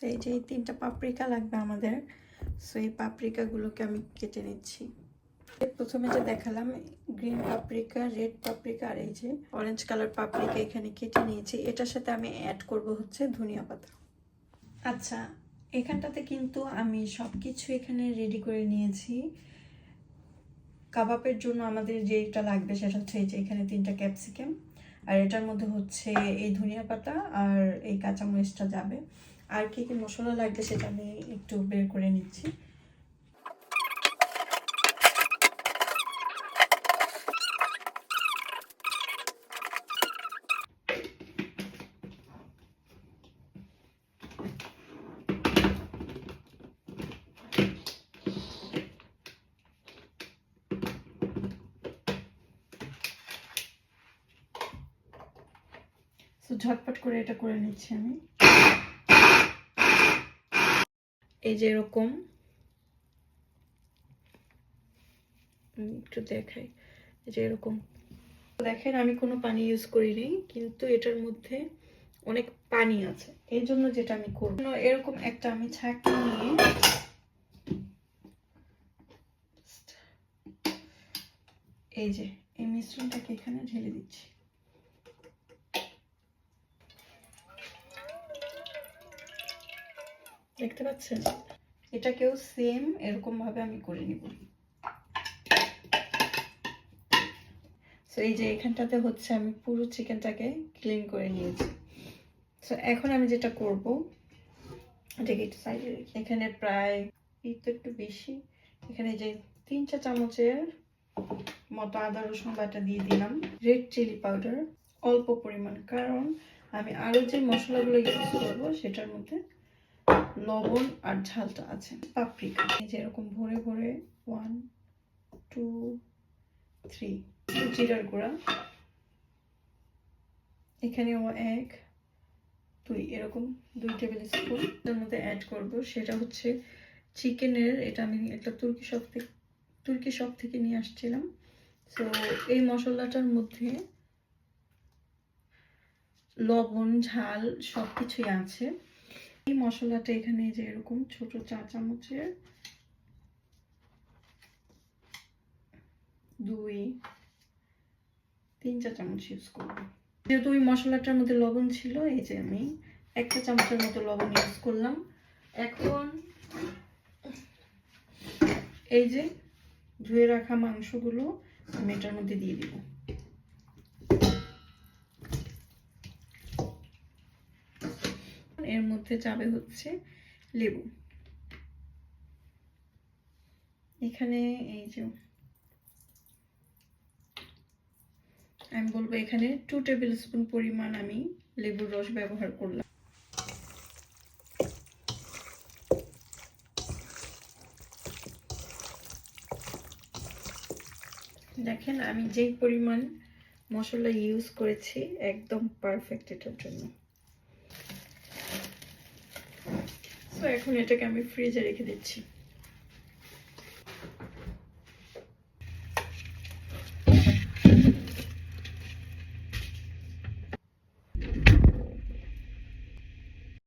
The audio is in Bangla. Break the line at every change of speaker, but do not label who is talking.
সো এই যে এই তিনটা পাপড়িকা লাগবে আমাদের। সো এই পাপড়িকাগুলোকে আমি কেটে নিচ্ছি। প্রথমে যে দেখালাম গ্রিন পাপরিকা রেড পাপরিকা আর এই যে অরেঞ্জ কালার পাপরিকা এখানে কেটে নিয়েছি। এটার সাথে আমি অ্যাড করব হচ্ছে ধনিয়া পাতা। আচ্ছা এখানটাতে কিন্তু আমি সব কিছু এখানে রেডি করে নিয়েছি। কাবাবের জন্য আমাদের যেটা লাগবে সেটা হচ্ছে এই যে এখানে তিনটা ক্যাপসিকাম আর এটার মধ্যে হচ্ছে এই ধনিয়া পাতা আর এই কাঁচামরিচটা যাবে। আর কি কি মশলা লাগবে সেটা আমি একটু বের করে নিচ্ছি। ঝটপট করে এটা করে নিচ্ছি আমি। এই যে এরকম। একটু দেখাই। এই যে এরকম। দেখেন, আমি কোনো পানি ইউজ করিনি কিন্তু এটার মধ্যে অনেক পানি আছে। এই জন্য যেটা আমি করব। এরকম একটা আমি ছাঁকনি নিয়ে এই যে, এই মিশ্রণটাকে এখানে ঢেলে দিচ্ছি। দেখতে পাচ্ছেন? এটাকেও সেম এরকম ভাবে আমি করে নিব। সো এই যে এখানটাতে হচ্ছে আমি পুরো চিকেনটাকে ক্লিন করে নিয়েছি। সো এখন আমি যেটা করব, এটাকে একটু সাইডে এখানে প্রায়, এই তো একটু বেশি। এখানে যে তিন চা চামচের মতো আদা, রসুন বাটা দিয়ে দিলাম। রেড চিলি পাউডার অল্প পরিমাণ। কারণ আমি আরও যে মশলাগুলো ইউজ করব, সেটার মধ্যে লবণ আর ঝালটা আছে পাপরিকা এই যে এরকম ভরে ভরে ওয়ান টু থ্রি জিরার গুঁড়া। এখানেও এক, দুই, এরকম দুই টেবিল স্পুন এর মধ্যে অ্যাড করব। সেটা হচ্ছে চিকেনের, এটা আমি একটা তুর্কি শপ থেকে, তুর্কি শপ থেকে নিয়ে আসছিলাম। তো এই মশলাটার মধ্যে লবণ, ঝাল সব কিছুই আছে। এই মশলাটা এখানে যে এরকম ছোট চা চামচের দুই, তিন চা চামচ ইউজ করব। যেহেতু ওই মশলাটার মধ্যে লবণ ছিল, এই যে আমি একটা চামচের মতো লবণ ইউজ করলাম। এখন এই যে ধুয়ে রাখা মাংসগুলো আমি এটার মধ্যে দিয়ে দিব। এর মধ্যে যাবে হচ্ছে লেবু। এখানে এই যে আমি বলব এখানে টু টেবিল স্পুন পরিমাণ আমি লেবুর রস ব্যবহার করলাম। দেখেন আমি যেই পরিমাণ মশলা ইউজ করেছি, একদম পারফেক্ট এটার জন্য। তো এখন এটাকে আমি ফ্রিজে রেখে দিচ্ছি।